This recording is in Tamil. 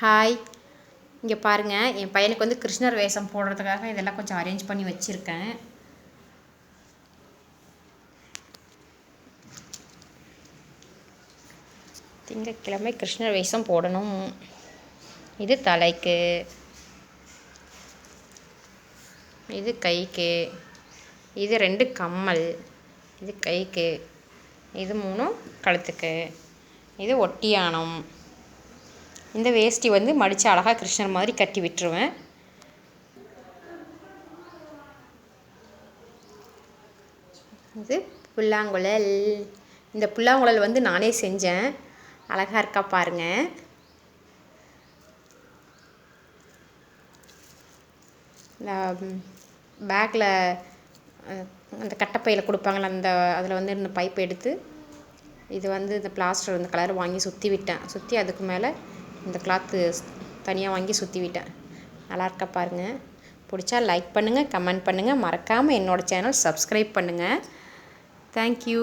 ஹாய் இங்கே பாருங்கள் என் பையனுக்கு வந்து கிருஷ்ணர் வேஷம் போடுறதுக்காக இதெல்லாம் கொஞ்சம் அரேஞ்ச் பண்ணி வச்சுருக்கேன். திங்கட்கிழமை கிருஷ்ணர் வேஷம் போடணும். இது தலைக்கு. இது கைக்கு. இது ரெண்டு கம்மல். இது கைக்கு. இது மூணும் கழுத்துக்கு. இது ஒட்டியானம் இந்த வேஷ்டி வந்து மடித்து அழகாக கிருஷ்ணர் மாதிரி கட்டி விட்டுருவேன். இது புல்லாங்குழல். இந்த புல்லாங்குழல் வந்து நானே செஞ்சேன். அழகாக இருக்கா பாருங்கள் இந்த பேக்கில் அந்த கட்டைப்பையில் கொடுப்பாங்கள அந்த அதில் வந்து இந்த பைப் எடுத்து இது வந்து இந்த பிளாஸ்டர் இந்த கலர் வாங்கி சுற்றி விட்டேன். சுற்றி அதுக்கு மேலே இந்த கிளாத்து தனியாக வாங்கி சுற்றி விட்டேன். நல்லாயிருக்கா பாருங்கள் பிடிச்சா லைக் பண்ணுங்கள் கமெண்ட் பண்ணுங்கள் மறக்காமல் என்னோடய சேனல் சப்ஸ்கிரைப் பண்ணுங்கள் தேங்க்யூ